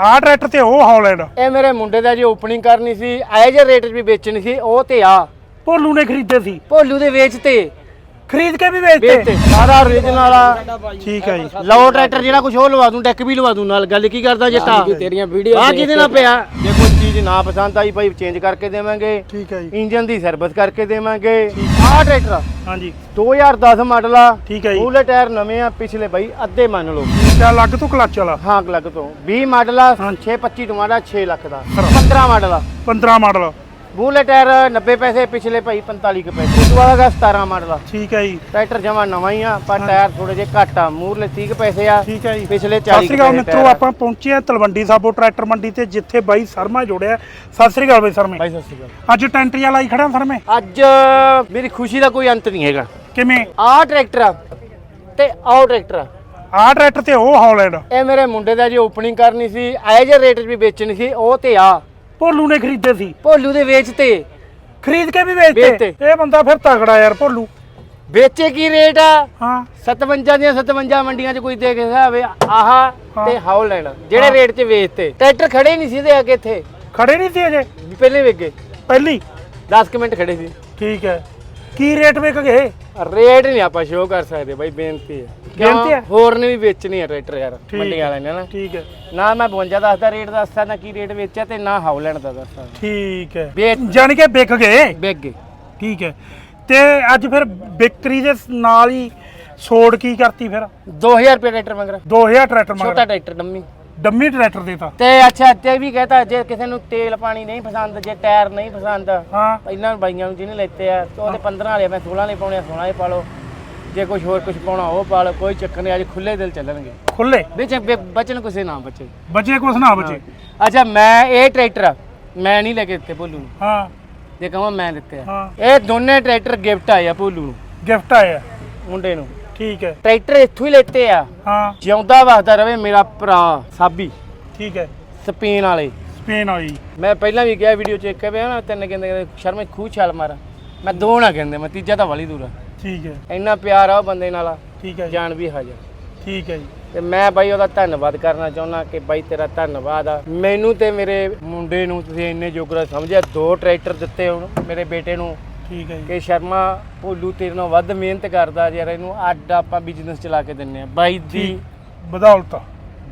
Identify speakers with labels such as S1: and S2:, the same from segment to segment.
S1: ਆਹ ਟਰੈਕਟਰ ਤੇ ਉਹ ਹੌਲੈਂਡ
S2: ਇਹ ਮੇਰੇ ਮੁੰਡੇ ਦਾ ਜੀ ਓਪਨਿੰਗ ਕਰਨੀ ਸੀ ਇਹ ਜੇ ਰੇਟ 'ਚ ਵੀ ਵੇਚਣੀ ਸੀ ਉਹ ਤੇ ਆ।
S1: ਭੋਲੂ ਨੇ ਖਰੀਦੇ ਸੀ।
S2: ਭੋਲੂ ਦੇ ਵੇਚ ਤੇ।
S1: ਖਰੀਦ ਕੇ ਵੀ ਵੇਚਤੇ।
S2: ਵੇਚ ਤੇ ਸਾਰਾ ਓਰੀਜਨਲ ਆ।
S1: ਠੀਕ ਹੈ ਜੀ।
S2: ਲਓ ਟਰੈਕਟਰ ਜਿਹੜਾ ਕੁਝ ਉਹ ਲਵਾ ਦੂੰ ਡੈਕ ਵੀ ਲਵਾ ਦੂੰ ਨਾਲ। ਗੱਲ ਕੀ ਕਰਦਾ ਜੱਟਾ
S3: ਤੇਰੀਆਂ ਵੀਡੀਓ
S2: ਆ ਕਿਹਦੇ ਨਾਲ ਪਿਆ? ਜੇ ਕੋਈ ਚੀਜ਼ ਨਾ ਪਸੰਦ ਆਈ ਭਾਈ ਚੇਂਜ ਕਰਕੇ ਦੇਵਾਂਗੇ।
S1: ਠੀਕ ਹੈ ਜੀ।
S2: ਇੰਜਨ ਦੀ ਸਰਵਿਸ ਕਰਕੇ ਦੇਵਾਂਗੇ। ਆਹ ਟਰੈਕਟਰ
S1: ਹਾਂਜੀ।
S2: 2010 ਮਾਡਲ ਆ।
S1: ਠੀਕ ਹੈ ਜੀ।
S2: ਪੂਲੇ ਟਾਇਰ ਨਵੇਂ ਆ ਪਿਛਲੇ ਬਾਈ ਅੱਧੇ ਮੰਨ ਲਓ।
S1: ਕਿਆ ਲੱਗ ਤੋਂ ਕਲੱਚ ਵਾਲਾ।
S2: ਹਾਂ ਲੱਗ ਤੋਂ। 20 ਮਾਡਲ ਆ
S1: ਹਾਂ।
S2: 625 ਟਮਾਟਾ 6 ਲੱਖ ਦਾ। 15 ਮਾਡਲ ਆ।
S1: 15 ਮਾਡਲ
S2: ਬੂਲੇ ਟਾਇਰ 90 ਪੈਸੇ ਪਿਛਲੇ ਭਾਈ 45 ਕੁ ਪੈਸੇ। ਉਸ ਬਾਅਦ ਹੈਗਾ 17 ਮਾਡਲ। ਆ
S1: ਠੀਕ ਹੈ ਜੀ।
S2: ਟਰੈਕਟਰ ਜਮਾ ਨਵਾਂ ਹੀ ਆ ਪਰ ਟਾਇਰ ਥੋੜੇ ਜਿਹੇ ਘੱਟ ਆ ਮੂਰਲੇ 30 ਕੁ ਪੈਸੇ ਆ।
S1: ਠੀਕ ਹੈ ਜੀ।
S2: ਪਿਛਲੇ
S1: ਸਤਿ
S2: 40
S1: ਸ੍ਰੀ
S2: ਕੁ
S1: ਅਕਾਲ ਮਿੱਤਰੋ
S2: ਆ।
S1: ਆਪਾਂ ਪਹੁੰਚੇ ਆ ਤਲਵੰਡੀ ਸਾਬੋ ਟਰੈਕਟਰ ਮੰਡੀ ਤੇ ਜਿੱਥੇ ਬਾਈ ਸਰਮਾ ਜੁੜਿਆ। ਸਤਿ ਸ੍ਰੀ ਅਕਾਲ ਬਾਈ ਸਰਮੇ।
S2: ਬਾਈ ਸਤਿ ਸ਼੍ਰੀ ਅਕਾਲ।
S1: ਅੱਜ ਟੈਂਟਰੀ ਵਾਲਾ ਹੀ ਖੜਾ ਸਰਮੇ?
S2: ਅੱਜ ਮੇਰੀ ਖੁਸ਼ੀ ਦਾ ਕੋਈ ਅੰਤ ਨਹੀਂ ਹੈਗਾ।
S1: ਕਿਵੇਂ?
S2: ਆਹ ਟਰੈਕਟਰ ਆ ਤੇ ਆਹ ਟਰੈਕਟਰ ਆ।
S1: ਆਹ ਟਰੈਕਟਰ ਤੇ ਉਹ ਹੌਲੈਂਡ।
S2: ਇਹ ਮੇਰੇ ਮੁੰਡੇ ਦਾ ਜੀ ਓਪਨਿੰਗ ਕਰਨੀ ਸੀ ਇਹ ਜੇ ਰੇਟ 'ਚ ਵੀ ਵੇਚਣੀ ਸੀ ਉਹ ਤੇ ਆ।
S1: ਭੋਲੂ ਨੇ ਖਰੀਦੇ ਸੀ।
S2: ਭੋਲੂ ਦੇ ਵੇਚ ਤੇ
S1: ਖਰੀਦ ਕੇ ਵੀ ਵੇਚਤੇ।
S2: ਵੇਚਤੇ।
S1: ਇਹ ਬੰਦਾ ਫਿਰ ਤਗੜਾ ਯਾਰ ਭੋਲੂ।
S2: ਵੇਚੇ ਕੀ ਰੇਟ ਆ?
S1: ਹਾਂ।
S2: 57 ਦੀਆਂ 57 ਮੰਡੀਆਂ 'ਚ ਕੋਈ ਦੇ ਕੇ ਹਿਸਾਬ ਆਹ ਤੇ ਹਾਉਲੈਂਡ ਜਿਹੜੇ ਰੇਟ 'ਚ ਵੇਚਤੇ। ਟਰੈਕਟਰ ਖੜੇ ਨਹੀਂ ਸੀ ਤੇ ਅੱਗੇ ਇੱਥੇ।
S1: ਖੜੇ ਨਹੀਂ ਸੀ ਅਜੇ।
S2: ਪਹਿਲੇ ਵੇਗੇ
S1: ਪਹਿਲੀ।
S2: 10 ਕੁ ਮਿੰਟ ਖੜੇ ਸੀ।
S1: ਠੀਕ ਹੈ। ਕੀ ਰੇਟ ਵਿਕ ਗਏ?
S2: ਰੇਟ ਨਹੀਂ ਆਪਾਂ ਸ਼ੋਅ ਕਰ ਸਕਦੇ ਬਾਈ ਬੇਨਤੀ ਹੈ।
S1: ਹੈ?
S2: ਕਿਉਂ? ਹੋਰ ਨੇ ਵੀ ਵੇਚਣੀ ਹੈ ਟਰੈਕਟਰ ਯਾਰ ਮੰਡੀ। ਵਾਲਿਆਂ ਨੇ ਨਾ।
S1: ਠੀਕ ਹੈ।
S2: ਨਾ ਮੈਂ 52 ਦੱਸਦਾ ਰੇਟ ਦੱਸਦਾ ਨਾ ਕੀ ਰੇਟ ਵੇਚਿਆ ਤੇ ਨਾ ਹਾਉਲੈਂਡ ਦਾ ਦੱਸਦਾ।
S1: ਠੀਕ ਹੈ।
S2: ਵੇਚ
S1: ਜਾਣੀ ਕਿ ਵਿਕ ਗਏ?
S2: ਵਿਕ ਗਏ।
S1: ਠੀਕ ਹੈ। ਤੇ ਅੱਜ ਫਿਰ ਵਿਕਰੀ ਦੇ ਨਾਲ ਹੀ ਸੋੜ ਕੀ ਕਰਤੀ ਫਿਰ?
S2: 2000 ਰੁਪਏ ਟਰੈਕਟਰ ਮੰਗਰਾ
S1: 2000 ਟਰੈਕਟਰ
S2: ਛੋਟਾ
S1: ਮਗਰ
S2: ਟਰੈਕਟਰ ਡੰਮੀ।
S1: ਡੰਮੀ ਟਰੈਕਟਰ ਦੇਤਾ
S2: ਤੇ। ਅੱਛਾ ਤੇ ਵੀ ਕਹਤਾ ਜੇ ਕਿਸੇ ਨੂੰ ਤੇਲ ਪਾਣੀ ਨਹੀਂ ਪਸੰਦ ਜੇ ਟਾਇਰ ਨਹੀਂ ਪਸੰਦ
S1: ਹਾਂ।
S2: ਇਹਨਾਂ ਬਾਈਆਂ ਨੂੰ ਜਿਹਨੇ ਲੈਤੇ ਆ ਤੇ ਉਹਦੇ 15 ਵਾਲੇ ਮੈਂ 16 ਵਾਲੇ ਪਾਉਣੇ ਆ 16 ਵਾਲੇ ਪਾ ਲਓ। ਜੇ ਕੁਝ ਹੋਰ ਕੁਝ ਪਾਉਣਾ ਉਹ ਪਾ ਲਓ ਕੋਈ ਚੱਕਰ ਨਹੀਂ ਅੱਜ ਖੁੱਲੇ ਦਿਲ ਚੱਲਣਗੇ।
S1: ਖੁੱਲੇ
S2: ਵਿੱਚ ਬਚਨ ਕਿਸੇ ਨਾ ਬਚੇ।
S1: ਬਚੇ ਕੁਛ ਨਾ ਬਚੇ।
S2: ਅੱਛਾ ਮੈਂ ਇਹ ਟਰੈਕਟਰ ਆ, ਮੈਂ ਨਹੀਂ ਲੈ ਕੇ ਦਿੱਤੇ ਭੋਲੂ ਨੂੰ।
S1: ਹਾਂ।
S2: ਜੇ ਕਹਾਂ ਮੈਂ ਦਿੱਤੇ ਆ।
S1: ਹਾਂ।
S2: ਇਹ ਦੋਨੇ ਟਰੈਕਟਰ ਗਿਫਟ ਆਏ ਆ ਭੋਲੂ ਨੂੰ
S1: ਗਿਫਟ ਆਇਆ
S2: ਮੁੰਡੇ ਨੂੰ।
S1: ਠੀਕ ਹੈ।
S2: ਟਰੈਕਟਰ ਇੱਥੋਂ ਹੀ ਲੈਤੇ ਆ।
S1: ਹਾਂ।
S2: ਜਿਉਂਦਾ ਵਸਦਾ ਰਵੇ ਮੇਰਾ ਭਰਾ ਸਾਬੀ
S1: ਠੀਕ ਹੈ।
S2: ਸਪੇਨ ਵਾਲੇ।
S1: ਸਪੇਨ ਵਾਲੀ।
S2: ਮੈਂ ਪਹਿਲਾਂ ਵੀ ਕਿਹਾ ਵੀਡੀਓ ਚੈੱਕ ਕਰ ਨਾ ਤਿੰਨ ਕਹਿੰਦੇ ਕਹਿੰਦੇ ਸ਼ਰਮੇ ਖੂਹ ਛਾਲ ਮਾਰ। ਮੈਂ ਦੋ ਨਾ ਕਹਿੰਦੇ ਮੈਂ ਤੀਜਾ ਤਾਂ ਵਾਲੀ ਦੂਰ ਆ।
S1: ਠੀਕ ਹੈ।
S2: ਇੰਨਾ ਪਿਆਰ ਆ ਉਹ ਬੰਦੇ ਨਾਲ
S1: ਠੀਕ ਹੈ ਜੀ।
S2: ਜਾਨ ਵੀ ਹਾਜ਼ਰ।
S1: ਠੀਕ ਹੈ ਜੀ।
S2: ਤੇ ਮੈਂ ਬਾਈ ਉਹਦਾ ਧੰਨਵਾਦ ਕਰਨਾ ਚਾਹੁੰਦਾ ਕਿ ਬਾਈ ਤੇਰਾ ਧੰਨਵਾਦ ਆ। ਮੈਨੂੰ ਤੇ ਮੇਰੇ ਮੁੰਡੇ ਨੂੰ ਤੁਸੀਂ ਇੰਨੇ ਜੋਗਰਾ ਸਮਝਿਆ ਦੋ ਟਰੈਕਟਰ ਦਿੱਤੇ ਹੁਣ ਮੇਰੇ ਬੇਟੇ ਨੂੰ।
S1: ਠੀਕ ਹੈ ਜੀ।
S2: ਕਿ ਸ਼ਰਮਾ ਭੋਲੂ ਤੇਰੇ ਨਾਲ ਵੱਧ ਮਿਹਨਤ ਕਰਦਾ ਯਾਰ ਇਹਨੂੰ ਅੱਡ ਆਪਾਂ ਬਿਜ਼ਨਸ ਚਲਾ ਕੇ ਦਿੰਨੇ ਆ। ਬਾਈ ਦੀ
S1: ਬਦੌਲਤ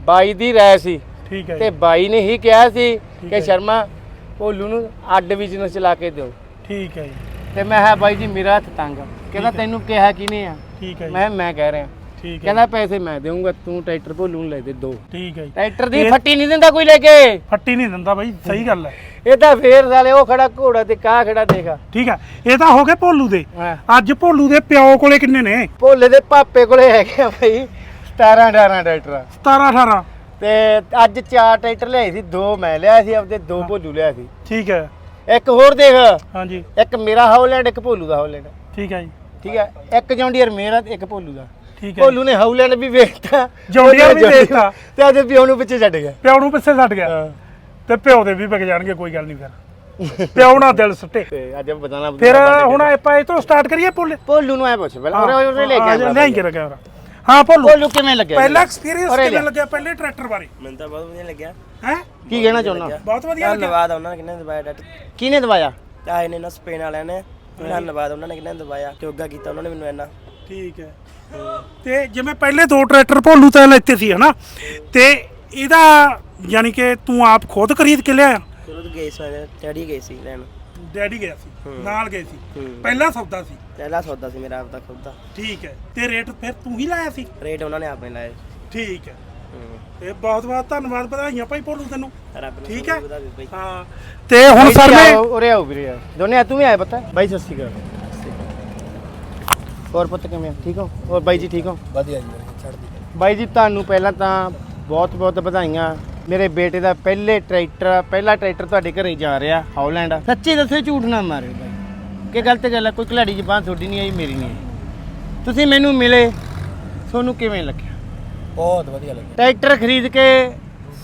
S2: ਬਾਈ ਦੀ ਰਾਏ ਸੀ।
S1: ਠੀਕ ਹੈ
S2: ਤੇ ਬਾਈ ਨੇ ਹੀ ਕਿਹਾ ਸੀ ਕਿ
S1: ਹੈ।
S2: ਸ਼ਰਮਾ ਭੋਲੂ ਨੂੰ ਅੱਡ ਬਿਜ਼ਨਸ ਚਲਾ ਕੇ ਦਿਓ।
S1: ਠੀਕ ਹੈ ਜੀ।
S2: ਤੇ ਮੈਂ ਕਿਹਾ ਬਾਈ ਜੀ ਮੇਰਾ ਹੱਥ ਤੰਗ ਆ। ਕਹਿੰਦਾ ਤੈਨੂੰ ਕਿਹਾ ਕਿਨੇ ਆ?
S1: ਠੀਕ ਹੈ ਜੀ।
S2: ਮੈਂ ਮੈਂ ਕਹਿ ਰਿਹਾ।
S1: ਠੀਕ ਹੈ
S2: ਕਹਿੰਦਾ ਪੈਸੇ ਮੈਂ ਦੇਵਾਂਗਾ ਤੂੰ ਟਰੈਕਟਰ ਭੋਲੂ ਨੂੰ ਲੈ ਦੇ ਦੋ।
S1: ਠੀਕ ਹੈ ਜੀ।
S2: ਟਰੈਕਟਰ ਦੀ ਫੱਟੀ ਨਹੀਂ ਦਿੰਦਾ ਕੋਈ ਲੈ ਕੇ।
S1: ਫੱਟੀ ਨਹੀਂ ਦਿੰਦਾ ਬਾਈ ਸਹੀ ਗੱਲ ਹੈ।
S2: ਇਹ ਤਾਂ ਫੇਰ ਸਾਲੇ ਉਹ ਖੜਾ ਘੋੜਾ ਤੇ ਕਾ ਖੜਾ ਦੇਖਾ।
S1: ਠੀਕ ਹੈ। ਇਹ ਤਾਂ ਹੋ ਗਏ ਭੋਲੂ ਦੇ। ਅੱਜ ਭੋਲੂ ਦੇ ਪਿਓ ਕੋਲੇ ਕਿੰਨੇ ਨੇ?
S2: ਭੋਲੇ ਦੇ ਪਾਪੇ ਕੋਲੇ ਹੈਗੇ ਆ ਬਈ। 17 18 ਟਰੈਕਟਰ।
S1: 17 18
S2: ਤੇ ਅੱਜ ਚਾਰ ਟਰੈਕਟਰ ਲਿਆਏ ਸੀ ਦੋ ਮੈਂ ਲਿਆ ਸੀ ਆਪਦੇ ਦੋ ਭੋਲੂ ਲਿਆ ਸੀ।
S1: ਠੀਕ ਹੈ।
S2: ਇੱਕ ਹੋਰ ਦੇਖ।
S1: ਹਾਂਜੀ।
S2: ਇੱਕ ਮੇਰਾ ਹਾਉਲੈਂਡ ਇੱਕ ਭੋਲੂ ਦਾ ਹਾਉਲੈਂਡ
S1: ਠੀਕ ਹੈ ਜੀ।
S2: ਠੀਕ ਹੈ? ਇੱਕ ਜੌਂਡੀਅਰ ਮੇਰਾ ਤੇ ਇੱਕ ਭੋਲੂ ਦਾ।
S1: ਠੀਕ ਹੈ।
S2: ਭੋਲੂ ਨੇ ਹਾਉਲੈਂਡ ਵੀ ਵੇਚਤਾ
S1: Deere ਵੀ ਵੇਚਤਾ।
S2: ਤੇ ਉਹਦੇ ਪਿਓ ਨੂੰ ਪਿੱਛੇ ਛੱਡ ਗਿਆ।
S1: ਪਿਓ ਨੂੰ ਪਿੱਛੇ ਛੱਡ ਗਿਆ। ਤੇ ਪਿਓ ਦੇ ਵੀ ਵਿਕ ਜਾਣਗੇ ਕੋਈ ਗੱਲ ਨਹੀਂ ਫਿਰ। ਪਿਓ ਨਾਲ ਦਿਲ ਸੁੱਟੇ।
S2: ਤੇ ਅੱਜ ਬਤਾਣਾ
S1: ਫਿਰ ਹੁਣ ਆਪਾਂ ਇਹ ਤੋਂ ਸਟਾਰਟ ਕਰੀਏ ਭੋਲੇ?
S2: ਭੋਲੂ ਨੂੰ ਐ ਪੁੱਛ ਪਹਿਲਾਂ ਉਹਰੇ ਉਹਰੇ ਲੈ ਕੇ
S1: ਨਹੀਂ ਕਰਿਆ ਕੈਮਰਾ ਹਾਂ ਭੋਲੂ।
S2: ਭੋਲੂ ਕਿਵੇਂ ਲੱਗਿਆ?
S1: ਪਹਿਲਾ ਐਕਸਪੀਰੀਅੰਸ ਕਿਵੇਂ। ਲੱਗਿਆ ਪਹਿਲੇ ਟਰੈਕਟਰ ਬਾਰੇ?
S3: ਮੈਨੂੰ ਤਾਂ ਬਹੁਤ ਵਧੀਆ ਲੱਗਿਆ।
S1: ਹੈ?
S2: ਕੀ ਕਹਿਣਾ ਚਾਹੁੰਦਾ?
S1: ਬਹੁਤ ਵਧੀਆ ਲੱਗਿਆ।
S3: ਧੰਨਵਾਦ ਉਹਨਾਂ ਨੇ ਕਿੰਨੇ ਦਵਾਇਆ ਡਾਟ
S2: ਕਿਹਨੇ ਦਵਾਇਆ
S3: ਆਏ ਨੇ ਨਾ ਸਪੇਨ ਵਾਲਿਆਂ ਨੇ। ਧੰਨਵਾਦ ਉਹਨਾਂ ਨੇ ਕਿੰਨੇ ਦਵਾਇਆ ਯੋਗਾ ਕੀਤਾ ਉਹਨਾਂ ਨੇ ਮੈਨੂੰ ਇੰਨਾ।
S1: ਠੀਕ ਹੈ। ਤੇ ਜਿਵੇਂ ਪਹਿਲੇ ਦੋ ਟਰੈਕਟਰ ਭੋਲੂ ਤੇ ਲੈਤੇ ਸੀ ਹਨਾ? ਤੇ ਇਹਦਾ ਯਾਨੀ ਕਿ ਤੂੰ ਆਪ ਖੁਦ ਖਰੀਦ ਕੇ
S3: ਸ਼ੁਰੂ ਤੋਂ ਗਏ ਸੀ ਡੈਡੀ ਗਏ ਸੀ ਲੈਣ।
S1: ਡੈਡੀ ਗਿਆ ਸੀ ਨਾਲ ਗਏ ਸੀ। ਪਹਿਲਾ ਸੌਦਾ ਸੀ।
S3: ਪਹਿਲਾ ਸੌਦਾ ਸੀ ਮੇਰਾ ਆਪਦਾ ਖੁਦ ਦਾ।
S1: ਠੀਕ ਹੈ। ਤੇ ਰੇਟ ਫਿਰ ਤੂੰ ਹੀ ਲਾਇਆ ਸੀ?
S3: ਰੇਟ ਉਹਨਾਂ ਨੇ ਆਪਣੇ ਲਾਏ।
S1: ਠੀਕ ਹੂੰ। ਤੇ ਬਹੁਤ ਬਹੁਤ ਧੰਨਵਾਦ ਵਧਾਈਆਂ ਭਾਈ ਭੋਲੂ ਤੈਨੂੰ।
S3: ਰੱਬ ਨੇ
S1: ਠੀਕ ਹੈ?
S3: ਬਈ
S1: ਹਾਂ। ਤੇ ਹੁਣ ਸਰ ਨੇ
S2: ਉਰੇ ਆਓ ਵੀਰੇ ਯਾਰ। ਦੋਨੇ ਤੂੰ ਵੀ ਆਏ ਪਤਾ? ਬਾਈ ਸਤਿ ਸ਼੍ਰੀ ਅਕਾਲ। ਹੋਰ ਪੁੱਤ ਕਿਵੇਂ ਹੋ? ਠੀਕ ਹੋ? ਹੋਰ ਬਾਈ ਜੀ ਠੀਕ ਹੋ?
S3: ਵਧੀਆ ਜੀ ਛੱਡਦੀ
S2: ਬਾਈ ਜੀ ਤੁਹਾਨੂੰ ਪਹਿਲਾਂ ਤਾਂ ਬਹੁਤ ਬਹੁਤ ਵਧਾਈਆਂ। ਮੇਰੇ ਬੇਟੇ ਦਾ ਪਹਿਲੇ ਟਰੈਕਟਰ ਪਹਿਲਾ ਟਰੈਕਟਰ ਤੁਹਾਡੇ ਘਰੇ ਹੀ ਜਾ ਰਿਹਾ ਹਾਲੈਂਡ ਸੱਚੀ ਦੱਸੋ ਝੂਠ ਨਾ ਮਾਰਿਓ ਬਾਈ। ਕਿ ਗਲਤ ਗੱਲ ਹੈ ਕੋਈ ਖਿਲਾੜੀ ਜ਼ਬਾਨ ਤੁਹਾਡੀ ਨਹੀਂ ਆਈ ਮੇਰੀ ਨਹੀਂ ਆਈ। ਤੁਸੀਂ ਮੈਨੂੰ ਮਿਲੇ ਤੁਹਾਨੂੰ ਕਿਵੇਂ ਲੱਗਿਆ?
S3: ਬਹੁਤ ਵਧੀਆ ਲੱਗਿਆ।
S2: ਟਰੈਕਟਰ ਖਰੀਦ ਕੇ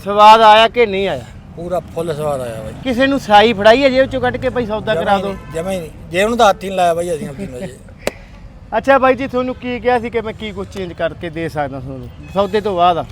S2: ਸਵਾਦ ਆਇਆ ਕਿ ਨਹੀਂ ਆਇਆ?
S3: ਪੂਰਾ ਫੁੱਲ ਸਵਾਦ ਆਇਆ ਬਾਈ।
S2: ਕਿਸੇ ਨੂੰ ਸਾਈ ਫੜਾਈ ਹੈ ਜੇਬ ਚੋਂ ਕੱਢ ਕੇ ਭਾਈ ਸੌਦਾ ਕਰਾ ਦਿਓ
S3: ਜਮਾ ਨਹੀਂ ਜੇ ਉਹਨੂੰ ਤਾਂ ਹੱਥ ਹੀ ਨਹੀਂ ਲਾਇਆ ਬਾਈ ਅਸੀਂ ਆਪਣੀ ਨੂੰ ਅਜੇ
S2: ਅੱਛਾ ਬਾਈ ਜੀ ਤੁਹਾਨੂੰ ਕੀ ਕਿਹਾ ਸੀ ਕਿ ਮੈਂ ਕੀ ਕੁਝ ਚੇਂਜ ਕਰਕੇ ਦੇ ਸਕਦਾ ਤੁਹਾਨੂੰ? ਸੌਦੇ ਤੋਂ ਬਾਅਦ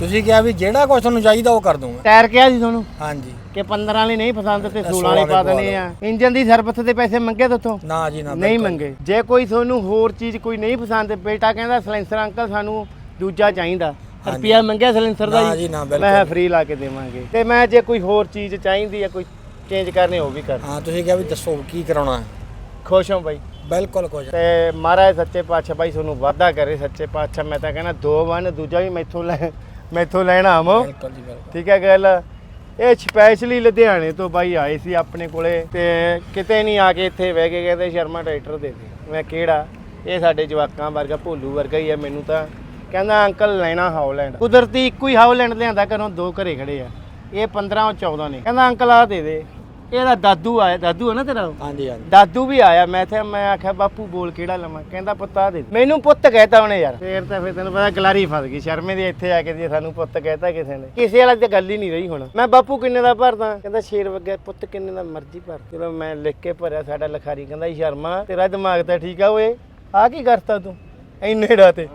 S4: ਤੁਸੀਂ ਕਿਹਾ ਵੀ ਜਿਹੜਾ ਕੁਝ ਤੁਹਾਨੂੰ ਚਾਹੀਦਾ ਉਹ ਕਰ ਦੂੰਗਾ
S2: ਟਾਇਰ ਕਿਹਾ ਸੀ ਤੁਹਾਨੂੰ?
S4: ਹਾਂਜੀ।
S2: ਕਿ 15 ਵਾਲੇ ਨਹੀਂ ਪਸੰਦ ਤੇ 16
S4: 16
S2: ਵਾਲੇ ਪਾ ਦੇਣੇ ਆ। ਇੰਜਨ ਦੀ ਸਰਵਿਸ ਦੇ ਪੈਸੇ ਮੰਗੇ ਤੁਹਾਥੋਂ
S4: ਨਾ ਜੀ ਨਾ
S2: ਨਹੀਂ। ਮੰਗੇ। ਜੇ ਕੋਈ ਤੁਹਾਨੂੰ ਹੋਰ ਚੀਜ਼ ਕੋਈ ਨਹੀਂ ਪਸੰਦ ਬੇਟਾ ਕਹਿੰਦਾ ਸਲੈਂਸਰ ਅੰਕਲ ਸਾਨੂੰ ਦੂਜਾ ਚਾਹੀਦਾ। ਰੁਪਿਆ ਮੰਗਿਆ ਸਲੈਂਸਰ ਦਾ
S4: ਨਾ ਜੀ, ਨਾ, ਬਿਲਕੁਲ।
S2: ਮੈਂ ਫ੍ਰੀ ਲਾ ਕੇ ਦੇਵਾਂਗੇ। ਤੇ ਮੈਂ ਜੇ ਕੋਈ ਹੋਰ ਚੀਜ਼ ਚਾਹੀਦੀ ਹੈ ਕੋਈ ਚੇਂਜ ਕਰਨੀ ਉਹ ਵੀ ਕਰ।
S4: ਹਾਂ ਤੁਸੀਂ ਕਿਹਾ ਵੀ ਦੱਸੋ ਕੀ ਕਰਾਉਣਾ ਹੈ।
S2: ਖੁਸ਼ ਹਾਂ ਬਾਈ।
S4: ਬਿਲਕੁਲ ਕੁਝ
S2: ਤੇ ਮਹਾਰਾਜ ਸੱਚੇ ਪਾਤਸ਼ਾਹ ਬਾਈ ਤੁਹਾਨੂੰ ਵਾਅਦਾ ਕਰੇ ਸੱਚੇ ਪਾਤਸ਼ਾਹ। ਮੈਂ ਤਾਂ ਕਹਿੰਦਾ ਦੋ ਵਨ ਦੂਜਾ ਵੀ ਮੈਥੋਂ ਲੈ ਮੈਥੋਂ ਲੈਣਾ ਆਮੋ
S4: ਬਿਲਕੁਲ ਜੀ ਬਿਲਕੁਲ।
S2: ਠੀਕ ਹੈ ਗੱਲ? ਇਹ ਸਪੈਸ਼ਲੀ ਲੁਧਿਆਣੇ ਤੋਂ ਬਾਈ ਆਏ ਸੀ ਆਪਣੇ ਕੋਲੇ ਤੇ ਕਿਤੇ ਨਹੀਂ ਆ ਕੇ ਇੱਥੇ ਬਹਿ ਕੇ ਕਹਿੰਦੇ ਸ਼ਰਮਾ ਟਰੈਕਟਰ ਦੇ ਦੇ। ਮੈਂ ਕਿਹੜਾ? ਇਹ ਸਾਡੇ ਜਵਾਕਾਂ ਵਰਗਾ ਭੋਲੂ ਵਰਗਾ ਹੀ ਹੈ ਮੈਨੂੰ ਤਾਂ ਕਹਿੰਦਾ ਅੰਕਲ ਲੈਣਾ ਹਾਉਲੈਂਡ ਕੁਦਰਤੀ ਇੱਕੋ ਹੀ ਹਾਉਲੈਂਡ ਲਿਆਂਦਾ ਘਰੋਂ ਦੋ ਘਰੇ ਖੜੇ ਆ। ਇਹ 15 ਉਹ 14 ਨੇ। ਕਹਿੰਦਾ ਅੰਕਲ ਆ ਦੇ ਦੇ। ਇਹਦਾ ਦਾਦੂ ਆਇਆ ਦਾਦੂ ਹੈ ਨਾ ਤੇਰਾ
S4: ਹਾਂਜੀ ਹਾਂਜੀ।
S2: ਦਾਦੂ ਵੀ ਆਇਆ। ਮੈਂ ਤੇ ਮੈਂ ਆਖਿਆ ਬਾਪੂ ਬੋਲ ਕਿਹੜਾ ਲਵਾਂ? ਕਹਿੰਦਾ ਪੁੱਤ ਆ ਦੇ। ਮੈਨੂੰ ਪੁੱਤ ਕਹਿਤਾ ਉਹਨੇ ਯਾਰ। ਫੇਰ ਤਾਂ ਫੇਰ ਤੈਨੂੰ ਪਤਾ ਗਲਾਰੀ ਫਸ ਗਈ। ਸ਼ਰਮੇ ਦੇ ਇੱਥੇ ਆ ਕੇ ਜੇ ਸਾਨੂੰ ਪੁੱਤ ਕਹਿਤਾ ਕਿਸੇ ਨੇ। ਕਿਸੇ ਵਾਲੀ ਤੇ ਗੱਲ ਹੀ ਨਹੀਂ ਰਹੀ ਹੁਣ। ਮੈਂ ਬਾਪੂ ਕਿੰਨੇ ਦਾ ਭਰਦਾ? ਕਹਿੰਦਾ ਸ਼ੇਰ ਵਗੇ ਪੁੱਤ ਕਿੰਨੇ ਦਾ ਮਰਜ਼ੀ ਭਰ। ਚਲੋ ਮੈਂ ਲਿਖ ਕੇ ਭਰਿਆ ਸਾਡਾ ਲਖਾਰੀ। ਕਹਿੰਦਾ "ਜੀ ਸ਼ਰਮਾ ਤੇਰਾ ਦਿਮਾਗ ਤਾਂ ਠੀਕ ਆ ਓਏ। ਆ ਕੀ ਕਰਤਾ ਤੂੰ? ਇੰਨੇ ਡਾ ਤੇ।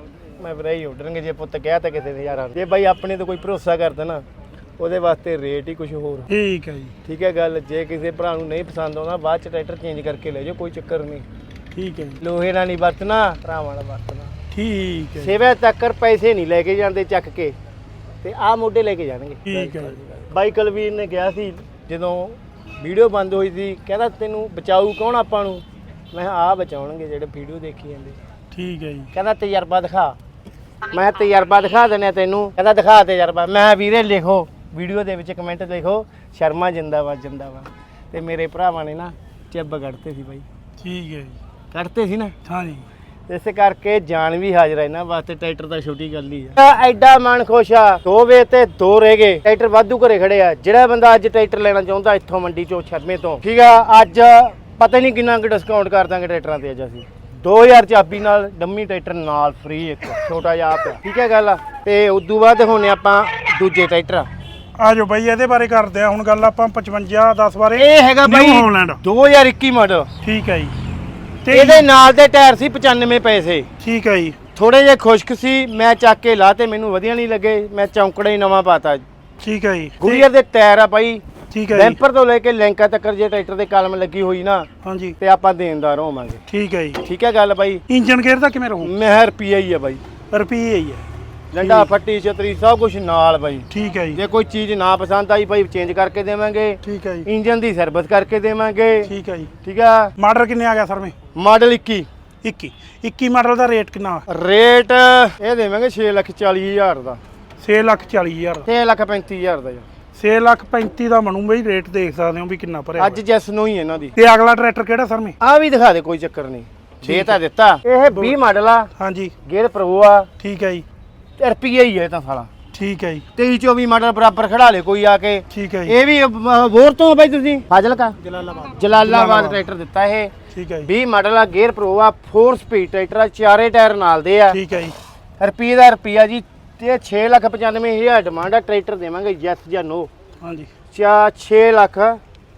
S2: ਮੈਂ ਫਿਰ ਇਹੀ ਉੱਡਣਗੇ ਜੇ ਪੁੱਤ ਕਹਿਤਾ ਕਿਸੇ ਨੇ ਯਾਰਾਂ। ਜੇ ਬਾਈ ਆਪਣੇ ਤੇ ਕੋਈ ਭਰੋਸਾ ਕਰਦਾ ਨਾ ਉਹਦੇ ਵਾਸਤੇ ਰੇਟ ਹੀ ਕੁਝ ਹੋਰ।
S1: ਠੀਕ ਹੈ ਜੀ।
S2: ਠੀਕ ਹੈ ਗੱਲ ਜੇ ਕਿਸੇ ਭਰਾ ਨੂੰ ਨਹੀਂ ਪਸੰਦ ਆਉਂਦਾ ਬਾਅਦ ਚ ਟਰੈਕਟਰ ਚੇਂਜ ਕਰਕੇ ਲੈ ਜਾਓ ਕੋਈ ਚੱਕਰ ਨਹੀਂ।
S1: ਠੀਕ ਹੈ ਜੀ।
S2: ਲੋਹੇ ਨਾਲ ਨਹੀਂ ਵਰਤਣਾ ਭਰਾਵਾਂ ਨਾਲ ਵਰਤਣਾ।
S1: ਠੀਕ ਹੈ
S2: ਸੇਵਾ ਤੱਕਰ ਪੈਸੇ ਨਹੀਂ ਲੈ ਕੇ ਜਾਂਦੇ ਚੱਕ ਕੇ ਤੇ ਆਹ ਮੋਢੇ ਲੈ ਕੇ ਜਾਣਗੇ।
S1: ਠੀਕ ਹੈ ਜੀ।
S2: ਬਾਈ ਕੁਲਵੀਰ ਨੇ ਕਿਹਾ ਸੀ ਜਦੋਂ ਵੀਡੀਓ ਬੰਦ ਹੋਈ ਸੀ ਕਹਿੰਦਾ ਤੈਨੂੰ ਬਚਾਊ ਕੌਣ ਆਪਾਂ ਨੂੰ? ਮੈਂ ਆ ਬਚਾਉਣਗੇ ਜਿਹੜੇ ਵੀਡੀਓ ਦੇਖੀ ਜਾਂਦੇ।
S1: ਠੀਕ ਹੈ ਜੀ।
S2: ਕਹਿੰਦਾ ਤਜਰਬਾ ਦਿਖਾ। ਮੈਂ ਤਜਰਬਾ ਦਿਖਾ ਦਿੰਦਾ ਤੈਨੂੰ। ਕਹਿੰਦਾ ਦਿਖਾ ਤਜਰਬਾ। ਮੈਂ ਵੀਰੇ ਲਿਖੋ। ਵੀਡੀਓ ਦੇ ਵਿੱਚ ਕਮੈਂਟ ਲਿਖੋ। ਸ਼ਰਮਾ ਜਿੰਦਾਬਾਦ ਜਿੰਦਾਬਾਦ। ਤੇ ਮੇਰੇ ਭਰਾਵਾਂ ਨੇ ਨਾ ਚਿੱਬ ਕੱਢਤੇ ਸੀ ਬਾਈ।
S1: ਠੀਕ ਹੈ ਜੀ।
S2: ਕੱਢਤੇ ਸੀ ਨਾ?
S1: ਹਾਂਜੀ।
S2: ਇਸੇ ਕਰਕੇ ਜਾਨ ਵੀ ਹਾਜ਼ਰ ਹੈ ਇਹਨਾਂ ਵਾਸਤੇ। ਟਰੈਕਟਰ ਤਾਂ ਛੋਟੀ ਗੱਲ ਹੀ ਆ। ਐਡਾ ਮਨ ਖੁਸ਼ ਆ। ਦੋ ਵੇ ਤੇ ਦੋ ਰਹਿ ਗਏ। ਟਰੈਕਟਰ ਵਾਧੂ ਘਰੇ ਖੜੇ ਆ। ਜਿਹੜਾ ਬੰਦਾ ਅੱਜ ਟਰੈਕਟਰ ਲੈਣਾ ਚਾਹੁੰਦਾ ਇੱਥੋਂ ਮੰਡੀ ਚੋਂ ਸ਼ਰਮੇ ਤੋਂ। ਠੀਕ ਆ ਅੱਜ ਪਤਾ ਨਹੀਂ ਕਿੰਨਾ ਕੁ ਡਿਸਕਾਊਂਟ ਕਰ ਦਾਂਗੇ ਟਰੈਕਟਰਾਂ ਤੇ ਅੱਜ ਅਸੀਂ। 2000 ਚਾਬੀ ਨਾਲ ਡੰਮੀ ਟਰੈਕਟਰ ਨਾਲ ਫ੍ਰੀ ਇੱਕ ਛੋਟਾ ਜਿਹਾ ਆਪ ਠੀਕ ਹੈ ਗੱਲ? ਤੇ ਉਦੋਂ ਬਾਅਦ ਹੁਣ ਆਪਾਂ ਦੂਜੇ ਟਰੈਕਟਰ
S1: ਆ। ਜਾਓ ਬਾਈ ਇਹਦੇ ਬਾਰੇ ਕਰਦੇ ਆ। ਹੁਣ ਗੱਲ ਆਪਾਂ 55 10 ਬਾਰੇ।
S2: ਇਹ ਹੈਗਾ ਬਾਈ
S1: Holland
S2: 2021 ਮਾਡਲ
S1: ਠੀਕ ਹੈ ਜੀ। ਤੇ
S2: ਇਹਦੇ ਨਾਲ ਦੇ ਟਾਇਰ ਸੀ 95 ਪੈਸੇ।
S1: ਠੀਕ ਹੈ ਜੀ।
S2: ਥੋੜੇ ਜਿਹੇ ਖੁਸ਼ਕ ਸੀ ਮੈਂ ਚੱਕ ਕੇ ਲਾਤੇ ਮੈਨੂੰ ਵਧੀਆ ਨਹੀਂ ਲੱਗੇ। ਮੈਂ ਚੌਂਕੜਾ ਹੀ ਨਵਾਂ ਪਾਤਾ।
S1: ਠੀਕ ਹੈ ਜੀ। ਤੇ-
S2: ਗੁਰੀਅਰ ਦੇ ਟਾਇਰ ਆ ਭਾਈ
S1: ਠੀਕ ਹੈ ਜੀ।
S2: ਬੈਂਪਰ ਤੋਂ ਲੈ ਕੇ ਲੈਂਕਾ ਤੱਕ ਜੇ ਟਰੈਕਟਰ ਦੇ ਕਲਮ ਲੱਗੀ ਹੋਈ ਨਾ
S1: ਹਾਂਜੀ।
S2: ਤੇ ਆਪਾਂ ਦੇਣਦਾਰ ਹੋਵਾਂਗੇ।
S1: ਠੀਕ ਹੈ ਜੀ।
S2: ਠੀਕ ਹੈ ਗੱਲ ਬਾਈ?
S1: ਇੰਜਨ ਗੇਅਰ ਦਾ ਕਿਵੇਂ ਰਹੂ?
S2: ਮਹਿਰ ਰੁਪਈਆ ਹੀ ਆ ਬਾਈ।
S1: ਰੁਪਈਏ ਹੀ ਹੈ।
S2: ਡੰਡਾ ਫੱਟੀ ਛਤਰੀ ਸਭ ਕੁਝ ਨਾਲ ਬਾਈ।
S1: ਠੀਕ ਹੈ ਜੀ।
S2: ਜੇ ਕੋਈ ਚੀਜ਼ ਨਾ ਪਸੰਦ ਆਈ ਭਾਈ ਚੇਂਜ ਕਰਕੇ ਦੇਵਾਂਗੇ।
S1: ਠੀਕ ਹੈ ਜੀ।
S2: ਇੰਜਨ ਦੀ ਸਰਵਿਸ ਕਰਕੇ ਦੇਵਾਂਗੇ।
S1: ਠੀਕ ਹੈ ਜੀ।
S2: ਠੀਕ ਆ?
S1: ਮਾਡਲ ਕਿੰਨੇ ਆ ਗਿਆ ਸਰ ਮੇ?
S2: ਮਾਡਲ 21
S1: 21 21 ਮਾਡਲ ਦਾ ਰੇਟ ਕਿੰਨਾ?
S2: ਰੇਟ ਇਹ ਦੇਵਾਂਗੇ 6 ਲੱਖ 40 ਹਜ਼ਾਰ ਦਾ।
S1: 6 ਲੱਖ 40 ਹਜ਼ਾਰ।
S2: 6 ਲੱਖ 35 ਹਜ਼ਾਰ ਦਾ ਯਾਰ
S1: 6 ਲੱਖ 35 ਦਾ ਬਣੂ ਬਈ ਰੇਟ ਦੇਖ ਸਕਦੇ ਹੋ ਵੀ ਕਿੰਨਾ ਭਰਿਆ
S2: ਅੱਜ ਜੈਸ ਨੂੰ ਹੀ ਇਹਨਾਂ ਦੀ।
S1: ਤੇ ਅਗਲਾ ਟਰੈਕਟਰ ਕਿਹੜਾ ਸਰ ਮੇ?
S2: ਆ ਵੀ ਦਿਖਾ ਦੇ ਕੋਈ ਚੱਕਰ ਨਹੀਂ। ਦੇ ਤਾਂ ਦਿੱਤਾ। ਇਹ 20 ਮਾਡਲ ਆ।
S1: ਹਾਂਜੀ।
S2: ਗੇਅਰ ਪ੍ਰੋ ਆ।
S1: ਠੀਕ ਹੈ ਜੀ।
S2: ਰੁਪਈਆ ਹੀ ਹੈ ਤਾਂ ਸਾਲਾ।
S1: ਠੀਕ ਹੈ ਜੀ।
S2: 23 24 ਮਾਡਲ ਬਰਾਬਰ ਖੜਾ ਲੇ ਕੋਈ ਆ ਕੇ।
S1: ਠੀਕ ਹੈ ਜੀ।
S2: ਇਹ ਵੀ ਹੋਰ ਤੋਂ ਆ ਬਾਈ ਤੁਸੀਂ? ਫਾਜ਼ਿਲਕਾ। ਜਲਾਲਾਬਾਦ। ਜਲਾਲਾਬਾਦ ਟਰੈਕਟਰ ਦਿੱਤਾ ਇਹ।
S1: ਠੀਕ ਹੈ ਜੀ।
S2: 20 ਮਾਡਲ ਆ ਗੇਅਰ ਪ੍ਰੋ ਆ 4 ਸਪੀਡ ਟਰੈਕਟਰ ਆ ਚਾਰੇ ਟਾਇਰ ਨਾਲ ਦੇ ਆ।
S1: ਠੀਕ ਹੈ ਜੀ।
S2: ਰੁਪਈਏ ਦਾ ਰੁਪਈਆ ਜੀ ਤੇ 6 ਲੱਖ 95 ਹਜ਼ਾਰ ਡਿਮਾਂਡ ਆ ਟਰੈਕਟਰ ਦੇਵਾਂਗੇ ਯੈਸ ਜਾਂ ਨੋ
S1: ਹਾਂਜੀ।
S2: ਚਾ 6 ਲੱਖ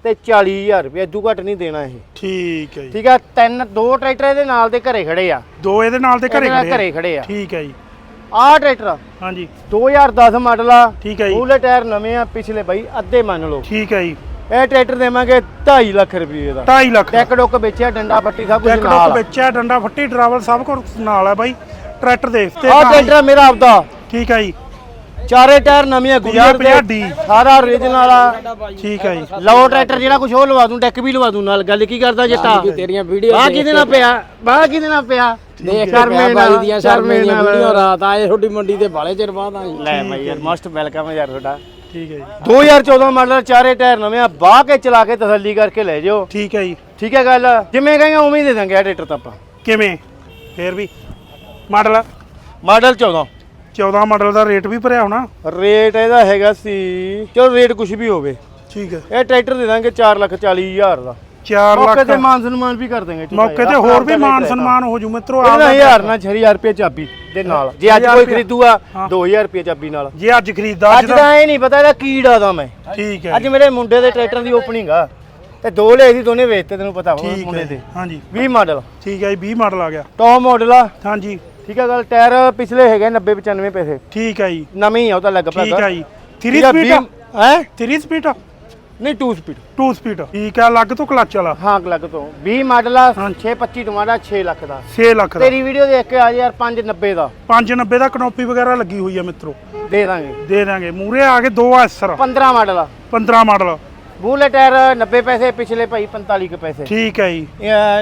S2: ਤੇ 40 ਹਜ਼ਾਰ ਰੁਪਏ ਇਦੂ ਘੱਟ ਨਹੀਂ ਦੇਣਾ ਇਹ।
S1: ਠੀਕ ਹੈ ਜੀ।
S2: ਠੀਕ ਆ ਤਿੰਨ ਦੋ ਟਰੈਕਟਰ ਇਹਦੇ ਨਾਲ ਦੇ ਘਰੇ ਖੜੇ ਆ।
S1: ਦੋ ਇਹਦੇ ਨਾਲ ਦੇ ਘਰੇ ਖੜੇ ਆ।
S2: ਘਰੇ ਖੜੇ ਆ।
S1: ਠੀਕ ਹੈ ਜੀ।
S2: ਆਹ ਟਰੈਕਟਰ
S1: ਹਾਂਜੀ।
S2: 2010 ਮਾਡਲ ਆ।
S1: ਠੀਕ ਹੈ ਜੀ।
S2: ਪੂਲੇ ਟਾਇਰ ਨਵੇਂ ਆ ਪਿਛਲੇ ਬਾਈ ਅੱਧੇ ਮੰਨ ਲਓ।
S1: ਠੀਕ ਹੈ ਜੀ।
S2: ਇਹ ਟਰੈਕਟਰ ਦੇਵਾਂਗੇ 2.5 ਲੱਖ ਰੁਪਏ ਦਾ।
S1: 2.5 ਲੱਖ।
S2: ਟੈਕ ਡੁੱਕ ਵੇਚਿਆ ਡੰਡਾ ਪੱਟੀ ਸਭ ਕੁਝ ਨਾਲ
S1: ਡੁੱਕ ਵਿੱਚ ਹੈ ਡੰਡਾ ਫੱਟੀ ਡਰਾਵਲ ਸਭ ਕੁਝ ਨਾਲ ਹੈ ਬਾਈ। ਟਰੈਕਟਰ ਦੇ ਤੇ
S2: ਆਹ ਟਰੈਕਟਰ ਮੇਰਾ ਆਪਦਾ।
S1: ਠੀਕ ਹੈ ਜੀ।
S2: ਚਾਰੇ ਟਾਇਰ ਨਵੇਂ ਆ ਦੇ
S1: 50 ਡੀ।
S2: ਸਾਰਾ ਓਰੀਜਨਲ ਆ
S1: ਠੀਕ ਹੈ ਜੀ।
S2: ਲਓ ਟਰੈਕਟਰ ਜਿਹੜਾ ਕੁਝ ਉਹ ਲਵਾ ਦੂੰ ਟੈਕ ਵੀ ਲਵਾ ਦੂੰ ਨਾਲ। ਗੱਲ ਕੀ ਕਰਦਾ ਜੱਟਾ
S5: ਤੇਰੀਆਂ ਵੀਡੀਓ
S2: ਬਾਹ ਕਿਹਦੇ ਨਾਲ ਪਿਆ? ਬਾਹ ਕਿਹਦੇ ਨਾਲ ਪਿਆ?
S5: ਦੇਖ
S2: ਸ਼ਰਮੇ
S5: ਕੇ
S2: ਨਾਲ,
S5: ਬਾਈ ਦੀਆਂ ਸ਼ਰਮੇ ਦੀਆਂ
S2: ਨਾਲ।
S5: ਵੀਡੀਓ ਰਾਤ ਆਏ ਤੁਹਾਡੀ ਮੰਡੀ ਤੇ ਬਾਲੇ ਚਿਰ ਬਾਅਦ ਆਈ
S2: ਲੈ ਬਾਈ ਯਾਰ ਮਸਟ ਵੈਲਕਮ ਯਾਰ ਤੁਹਾਡਾ।
S1: ਠੀਕ ਹੈ ਜੀ।
S2: 2014 ਮਾਡਲ ਚਾਰੇ ਟਾਇਰ ਨਵੇਂ ਆ ਬਾਹ ਕੇ ਚਲਾ ਕੇ ਤਸੱਲੀ ਕਰਕੇ ਲੈ ਜਾਓ।
S1: ਠੀਕ ਹੈ ਜੀ।
S2: ਠੀਕ ਹੈ ਗੱਲ? ਜਿਵੇਂ ਕहेंगे ਉਵੇਂ ਹੀ ਦੇ ਦਾਂਗੇ ਆ ਟਰੈਕਟਰ ਤਾਂ ਆਪਾਂ।
S1: ਕਿਵੇਂ? ਫੇਰ ਵੀ। ਮਾਡਲ?
S2: ਮਾਡਲ 14
S1: 14 ਮਾਡਲ ਦਾ ਰੇਟ ਵੀ ਭਰਿਆ ਹੋਣਾ?
S2: ਰੇਟ ਇਹਦਾ ਹੈਗਾ ਸੀ ਚਲੋ ਰੇਟ ਕੁਝ ਵੀ ਹੋਵੇ।
S1: ਠੀਕ ਹੈ।
S2: ਇਹ ਟਰੈਕਟਰ ਦੇ ਦਾਂਗੇ 4 ਲੱਖ 40 ਹਜ਼ਾਰ ਦਾ।
S1: 4
S2: ਮੌਕੇ
S1: ਲੱਖ
S2: ਤੇ ਮਾਨ ਸਨਮਾਨ ਵੀ ਕਰ ਦਾਂਗੇ
S1: ਮੌਕੇ ਤੇ ਹੋਰ ਵੀ ਮਾਨ ਸਨਮਾਨ ਹੋ ਜੂ ਮਿੱਤਰੋ ਆਪਦਾ
S2: ਹਜ਼ਾਰ ਨਾਲ 6000 ਰੁਪਏ ਚਾਬੀ ਦੇ ਨਾਲ। ਜੇ ਅੱਜ ਕੋਈ। ਖਰੀਦੂਗਾ
S1: ਹਾਂ।
S2: 2000 ਰੁਪਏ ਚਾਬੀ ਨਾਲ।
S1: ਜੇ ਅੱਜ ਖਰੀਦਦਾ
S2: ਅੱਜ ਤਾਂ ਇਹ ਨਹੀਂ ਪਤਾ ਇਹਦਾ ਕੀ ਡਾਦਾ ਮੈਂ।
S1: ਠੀਕ ਹੈ।
S2: ਅੱਜ ਮੇਰੇ ਮੁੰਡੇ ਦੇ ਟਰੈਕਟਰ ਦੀ ਓਪਨਿੰਗ ਆ। ਤੇ ਦੋ ਲਏ ਸੀ ਦੋਨੇ ਵੇਚਤੇ ਤੈਨੂੰ ਪਤਾ
S1: ਠੀਕ
S2: ਮੁੰਡੇ ਦੇ।
S1: ਹਾਂਜੀ।
S2: 20 ਮਾਡਲ।
S1: ਠੀਕ ਹੈ ਜੀ 20 ਮਾਡਲ ਆ ਗਿਆ।
S2: ਟੌਪ ਮਾਡਲ ਆ।
S1: ਹਾਂਜੀ।
S2: ਠੀਕ ਹੈ ਗੱਲ ਟਾਇਰ ਪਿਛਲੇ ਹੈਗੇ 90 95 ਪੈਸੇ।
S1: ਠੀਕ ਹੈ ਜੀ।
S2: ਨਵੇਂ ਹੀ ਆ ਉਹ ਤਾਂ ਲਗਭਗ।
S1: ਠੀਕ ਹੈ ਜੀ। 3
S2: ਠੀਕ ਆ,
S1: ਸਪੀਡ
S2: ਹੈਂ
S1: 3 ਸਪੀਡ
S2: ਨਹੀਂ 2 ਸਪੀਡ
S1: 2 ਸਪੀਡ ਠੀਕ ਹੈ ਅਲੱਗ ਤੋਂ ਕਲਚ ਵਾਲਾ?
S2: ਹਾਂ ਲੱਗ ਤੋਂ। 20 ਮਾਡਲ ਆ
S1: ਹਾਂ।
S2: 625 ਤੁਹਾਡਾ 6 ਲੱਖ ਦਾ।
S1: 6 ਲੱਖ ਦਾ।
S2: ਤੇਰੀ ਵੀਡੀਓ ਦੇਖ ਕੇ ਆ ਯਾਰ 590 ਦਾ।
S1: 590 ਦਾ ਕਨੋਪੀ ਵਗੈਰਾ ਲੱਗੀ ਹੋਈ ਆ ਮਿੱਤਰੋ।
S2: ਦੇ ਦਾਂਗੇ।
S1: ਦੇ ਦਾਂਗੇ। ਮੂਰੇ ਆ ਕੇ ਦੋ ਐਸਰ
S2: 15 ਮਾਡਲ ਆ।
S1: 15 ਮਾਡਲ
S2: ਬੂਲੇ ਟਾਇਰ 90 ਪੈਸੇ ਪਿਛਲੇ ਭਾਈ 45 ਕੁ ਪੈਸੇ।
S1: ਠੀਕ ਹੈ ਜੀ।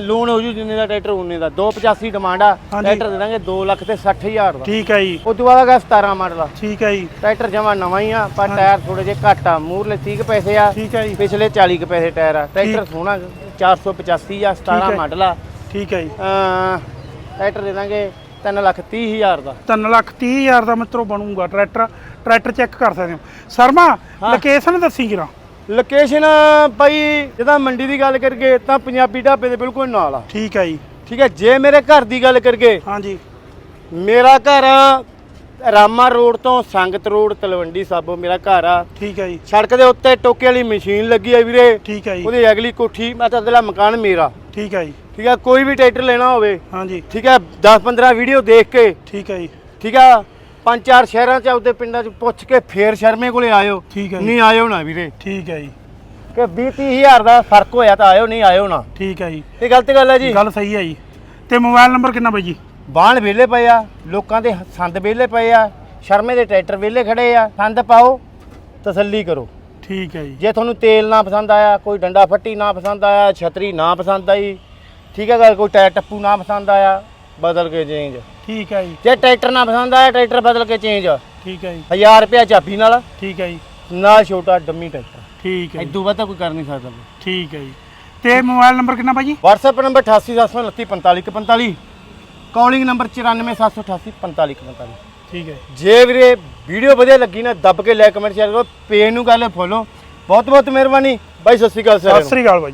S2: ਲੋਨ ਹੋ ਜੂ ਜਿੰਨੇ ਦਾ ਟਰੈਕਟਰ ਉਨੇ ਦਾ। 285 ਡਿਮਾਂਡ ਆ। ਟਰੈਕਟਰ ਦੇ ਦਾਂਗੇ 2 ਲੱਖ ਤੇ 60 ਹਜ਼ਾਰ ਦਾ।
S1: ਠੀਕ ਹੈ ਜੀ।
S2: ਉਸ ਤੋਂ ਬਾਅਦ ਹੈਗਾ 17 ਮਾਡਲ ਆ।
S1: ਠੀਕ ਹੈ ਜੀ।
S2: ਟਰੈਕਟਰ ਜਮਾ ਨਵਾਂ ਹੀ ਆ ਪਰ ਟਾਇਰ ਥੋੜੇ ਜਿਹੇ ਘੱਟ ਆ। ਮੂਰਲੇ 30 ਕੁ ਪੈਸੇ ਆ
S1: ਠੀਕ ਹੈ ਜੀ।
S2: ਪਿਛਲੇ 40 ਕੁ ਪੈਸੇ ਟਾਇਰ ਆ। ਟਰੈਕਟਰ। ਸੋਹਣਾ 485 ਆ
S1: ਠੀਕ
S2: 17
S1: ਹੈ।
S2: ਮਾਡਲ ਆ।
S1: ਠੀਕ ਹੈ ਜੀ।
S2: ਟਰੈਕਟਰ ਦੇ ਦਾਂਗੇ 3 ਲੱਖ 30 ਹਜ਼ਾਰ ਦਾ।
S1: 3 ਲੱਖ 30 ਹਜ਼ਾਰ ਦਾ ਮਿੱਤਰੋ ਬਣੂਗਾ ਟਰੈਕਟਰ। ਟਰੈਕਟਰ ਚੈੱਕ ਕਰ ਸਕਦੇ ਹੋ। ਸ਼ਰਮਾ ਲੋਕੇਸ਼ਨ ਦੱਸੀ ਜਰਾ।
S2: ਲੋਕੇਸ਼ਨ ਭਾਈ ਜਦੋਂ ਮੰਡੀ ਦੀ ਗੱਲ ਕਰਗੇ ਤਾਂ ਪੰਜਾਬੀ ਢਾਬੇ ਦੇ ਬਿਲਕੁਲ ਨਾਲ ਆ।
S1: ਠੀਕ ਹੈ ਜੀ।
S2: ਠੀਕ ਹੈ ਜੇ ਮੇਰੇ ਘਰ ਦੀ ਗੱਲ ਕਰਗੇ
S1: ਹਾਂਜੀ।
S2: ਮੇਰਾ ਘਰ ਰਾਮਾ ਰੋਡ ਤੋਂ ਸੰਗਤ ਰੋਡ ਤਲਵੰਡੀ ਸਾਬੋ ਮੇਰਾ ਘਰ ਆ।
S1: ਠੀਕ ਹੈ ਜੀ।
S2: ਸੜਕ ਦੇ ਉੱਤੇ ਟੋਕੇ ਵਾਲੀ ਮਸ਼ੀਨ ਲੱਗੀ ਆ ਵੀਰੇ।
S1: ਠੀਕ ਹੈ ਜੀ।
S2: ਉਹਦੀ ਅਗਲੀ ਕੋਠੀ ਮੈਂ ਤਾਂ ਅਗਲਾ ਮਕਾਨ ਮੇਰਾ।
S1: ਠੀਕ ਹੈ ਜੀ।
S2: ਠੀਕ ਆ ਕੋਈ ਵੀ ਟਰੈਕਟਰ ਲੈਣਾ ਹੋਵੇ
S1: ਹਾਂਜੀ।
S2: ਠੀਕ ਆ 10 15 ਵੀਡੀਓ ਦੇਖ ਕੇ
S1: ਠੀਕ ਹੈ ਜੀ।
S2: ਠੀਕ ਆ ਪੰਜ ਚਾਰ ਸ਼ਹਿਰਾਂ ਚ ਆਪਦੇ ਪਿੰਡਾਂ ਚ ਪੁੱਛ ਕੇ ਫੇਰ ਸ਼ਰਮੇ ਕੋਲੇ ਆਇਓ।
S1: ਠੀਕ ਹੈ ਜੀ।
S2: ਨਹੀਂ ਆਇਓ ਨਾ ਵੀਰੇ।
S1: ਠੀਕ ਹੈ ਜੀ।
S2: ਕਿ 20 30 ਹਜ਼ਾਰ ਦਾ ਫ਼ਰਕ ਹੋਇਆ ਤਾਂ ਆਇਓ ਨਹੀਂ ਆਇਓ ਨਾ।
S1: ਠੀਕ ਹੈ ਜੀ।
S2: ਇਹ ਗਲਤ ਗੱਲ ਹੈ ਜੀ।
S1: ਗੱਲ ਸਹੀ ਹੈ ਜੀ। ਤੇ ਮੋਬਾਈਲ ਨੰਬਰ ਕਿੰਨਾ ਬਾਈ ਜੀ?
S2: ਬਾਣ ਵਿਹਲੇ ਪਏ ਆ ਲੋਕਾਂ ਦੇ ਸੰਦ ਵਿਹਲੇ ਪਏ ਆ ਸ਼ਰਮੇ ਦੇ ਟਰੈਕਟਰ ਵਿਹਲੇ ਖੜੇ ਆ ਸੰਦ ਪਾਓ ਤਸੱਲੀ ਕਰੋ।
S1: ਠੀਕ ਹੈ ਜੀ।
S2: ਜੇ ਤੁਹਾਨੂੰ ਤੇਲ ਨਾ ਪਸੰਦ ਆਇਆ ਕੋਈ ਡੰਡਾ ਫੱਟੀ ਨਾ ਪਸੰਦ ਆਇਆ ਛਤਰੀ ਨਾ ਪਸੰਦ ਆਈ ਠੀਕ ਹੈ ਗੱਲ ਕੋਈ ਟਾਇਰ ਟੱਪੂ ਨਾ ਪਸੰਦ ਆਇਆ ਬਦਲ ਕੇ ਚੇਂਜ
S1: ਠੀਕ ਹੈ ਜੀ।
S2: ਜੇ ਟਰੈਕਟਰ ਨਾ ਪਸੰਦ ਆਇਆ ਟਰੈਕਟਰ ਬਦਲ ਕੇ ਚੇਂਜ
S1: ਠੀਕ ਹੈ ਜੀ।
S2: 1000 ਰੁਪਿਆ ਚਾਬੀ ਨਾਲ।
S1: ਠੀਕ ਹੈ ਜੀ।
S2: ਨਾਲ ਛੋਟਾ ਡੰਮੀ ਟਰੈਕਟਰ।
S1: ਠੀਕ ਹੈ
S2: ਇਦੋਂ ਵੱਧ ਤਾਂ ਕੋਈ ਕਰ ਨਹੀਂ ਸਕਦਾ।
S1: ਠੀਕ ਹੈ ਜੀ। ਤੇ ਮੋਬਾਈਲ ਨੰਬਰ ਕਿੰਨਾ ਬਾਈ ਜੀ
S2: WhatsApp ਨੰਬਰ 8879455145 ਕਾਲਿੰਗ ਨੰਬਰ 9478845545
S1: ਠੀਕ ਹੈ
S2: ਜੇ। ਵੀਰੇ ਵੀਡੀਓ ਵਧੀਆ ਲੱਗੀ ਨਾ ਦੱਬ ਕੇ ਲਾਈਕ ਕਮੈਂਟ ਸ਼ੇਅਰ ਕਰੋ। ਪੇਜ ਨੂੰ ਲਿਓ ਫੋਲੋ ਬਹੁਤ ਬਹੁਤ ਮਿਹਰਬਾਨੀ। ਬਾਈ ਸਤਿ ਸ਼੍ਰੀ ਅਕਾਲ
S1: ਸਤਿ
S2: ਸਾਰਿਆਂ ਨੂੰ।
S1: ਸ੍ਰੀ ਅਕਾਲ ਬਾਈ